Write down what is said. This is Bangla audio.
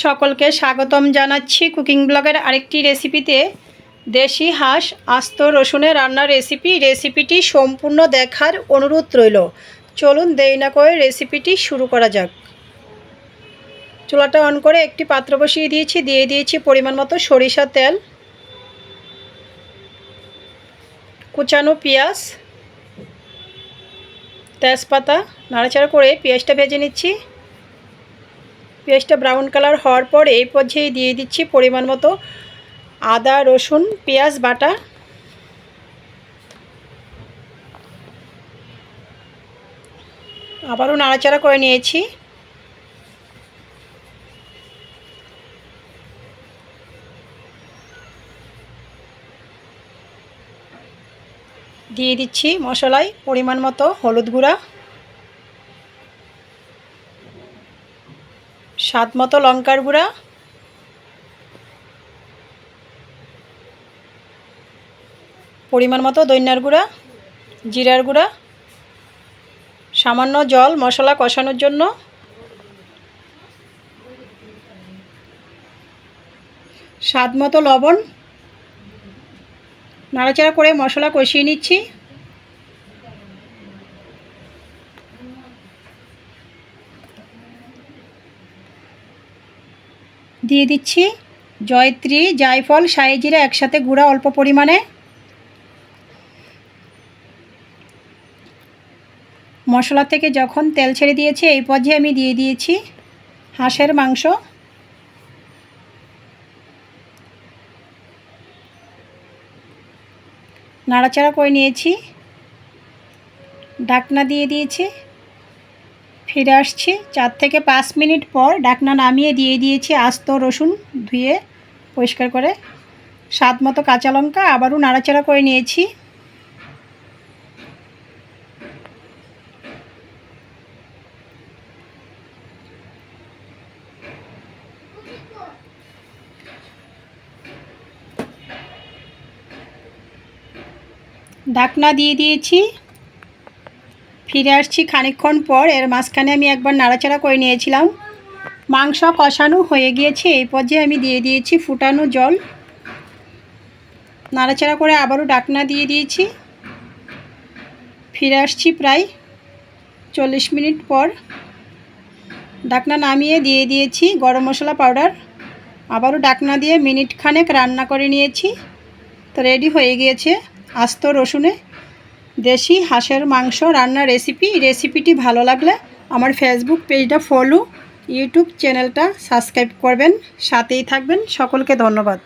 সকলকে স্বাগতম জানাচ্ছি কুকিং ব্লগের আরেকটি রেসিপিতে। দেশি হাঁস, আস্ত রসুনে রান্নার রেসিপি, রেসিপিটি সম্পূর্ণ দেখার অনুরোধ রইল। চলুন দেরি না করে রেসিপিটি শুরু করা যাক। চুলাটা অন করে একটি পাত্র বসিয়ে দিয়েছি, দিয়ে দিয়েছি পরিমাণ মতো সরিষার তেল, কুচানো পেঁয়াজ, তেজপাতা, নাড়াচাড়া করে পেঁয়াজটা ভেজে নিচ্ছি। পেঁয়াজটা ব্রাউন কালার হওয়ার পর এই পর্যায়ে দিয়ে দিচ্ছি পরিমাণ মতো আদা, রসুন, পেঁয়াজ, বাটা। আবারও নাড়াচাড়া করে নিয়েছি। দিয়ে দিচ্ছি মশলায় পরিমাণ মতো হলুদ গুঁড়া। স্বাদ মতো লঙ্কার গুঁড়া। পরিমাণ মতো দৈন্যার গুঁড়া, জিরার গুঁড়া। সামান্য জল, মশলা কষানোর জন্য। স্বাদ মতো লবণ। নাড়াচাড়া করে মশলা কষিয়ে নিচ্ছি। দিয়ে দিচ্ছি। জয়ত্রী, জায়ফল সাইজিরা একসাথে গুঁড়া অল্প পরিমাণে। মশলা থেকে যখন তেল ছেড়ে দিয়েছে, এই পর্যায়ে আমি দিয়ে দিয়েছি হাঁসের মাংস। নাড়াচাড়া করে নিয়েছি। ডাকনা দিয়ে দিয়েছি। ফিরে আসছি। চার থেকে পাঁচ মিনিট পর ডাকনা নামিয়ে দিয়ে দিয়েছি আস্ত রসুন ধুয়ে পরিষ্কার করে। স্বাদ মতো কাঁচা লঙ্কা আবারও নাড়াচাড়া করে নিয়েছি। ঢাকনা দিয়ে দিয়েছি। ফিরে আসছি খানিকক্ষণ পর। এর মাঝখানে আমি একবার নাড়াচাড়া করে নিয়েছিলাম। মাংস কষানো হয়ে গিয়েছে। এই পর্যায়ে আমি দিয়ে দিয়েছি ফুটানো জল। নাড়াচাড়া করে আবারও ডাকনা দিয়ে দিয়েছি। ফিরে আসছি প্রায় চল্লিশ মিনিট পর। ডাকনা নামিয়ে দিয়ে দিয়েছি গরম মশলা পাউডার। আবারও ডাকনা দিয়ে মিনিট খানেক রান্না করে নিয়েছি। তো রেডি হয়ে গিয়েছে আস্ত রসুনে। দেশি হাঁসের মাংস রান্নার রেসিপি রেসিপিটি ভালো লাগলে আমার ফেসবুক পেজটা ফলো ইউটিউব চ্যানেলটা সাবস্ক্রাইব করবেন। সাথেই থাকবেন। সকলকে ধন্যবাদ।